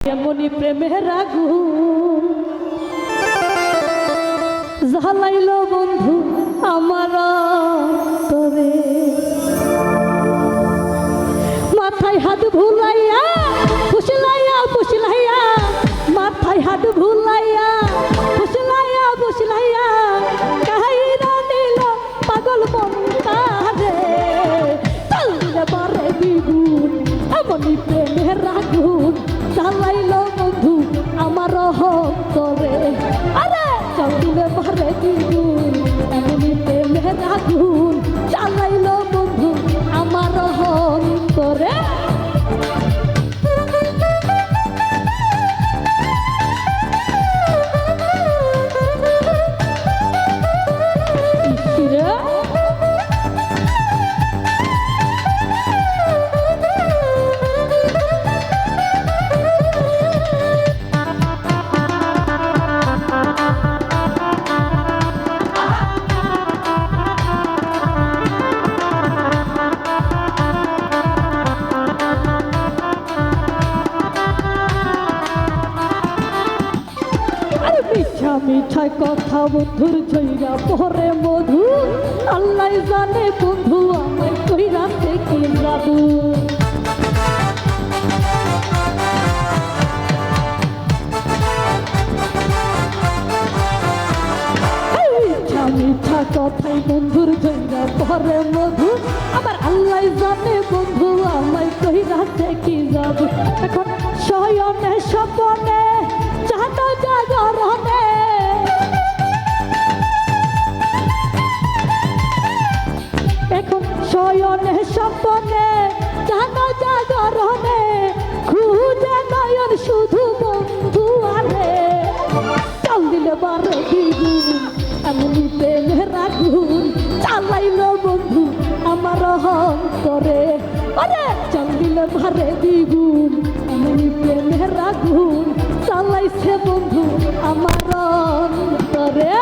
এমনি প্রেমের আগুন ঝালাইল বন্ধু আমার আমার করে। আরে চললে পারে বিগুন এমনই প্রেমের আগুন জ্বালাইল মিঠা মিঠা কথা বন্ধুর ঝইরা পরে মধু। আল্লাহ জানে বন্ধু, আমায় কইরা থেকে জাদু। মিঠা কথাই বন্ধুর ঝইরা পরে মধু। আমার আল্লাহ জানে স্বপনে চাঁদ জাগরণে, খুঁজে নয়ন শুধু বন্ধু আরে চাল দিলে বারে দ্বিগুণ, এমনি প্রেমের আগুন চালাইল বন্ধু আমার করে আরে, চাল দিলে বারে দ্বিগুণ, এমনি প্রেমের আগুন চালাইছে বন্ধু আমার করে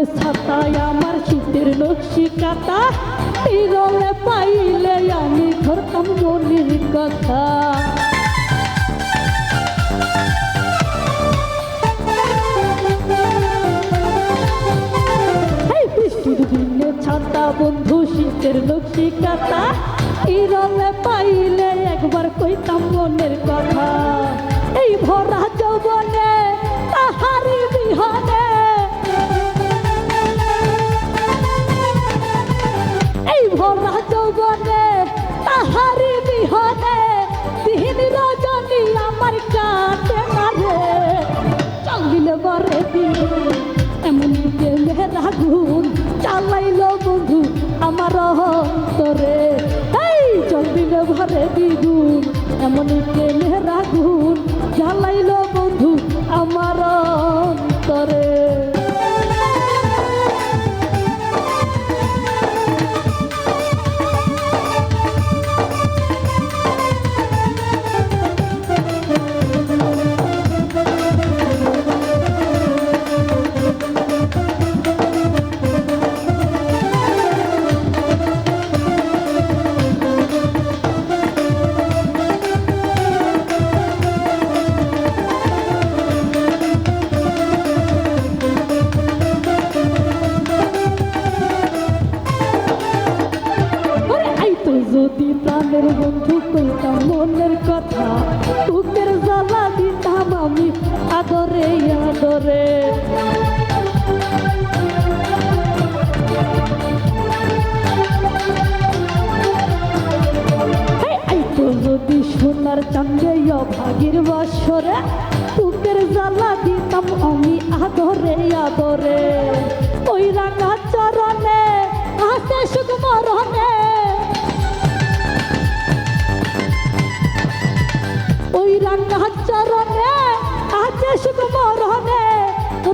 দিনে ছাতায় আমার শীতের নকশি কাটা তীরলে পাইলে আমি ধরতাম মনির কথা। বৃষ্টির দিনে ছাতা বন্ধু শীতের নকশি কাটা তীরলে পাইলে একবার কইতাম মনের কথা। এই ভরা যৌবনে বন্ধু আমার অন্তরে। এই চলিলে ভরে দ্বিগুণ এমন প্রেমের আগুন জ্বালাইল বন্ধু আমার মনের কথা বুকের জ্বালা দিতাম আমি আদরে আদরে। যদি সোনার চান্দে ভাগির বছরে বুকের জ্বালা দিতাম আমি আদরে আদরে। ওই রাঙা চরণে হাসে সুখ মরণে জান্নাত চরণে আছে শুধু মরণে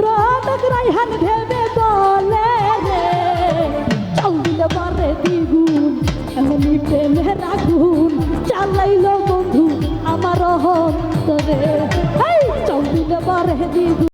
রনক রাইহান ভেবে বলে রে চাউল বারে দ্বিগুণ, এমনি প্রেমে রাখুন, চালাইল বন্ধু আমার অন্তরে চাউল বারে দ্বিগুণ।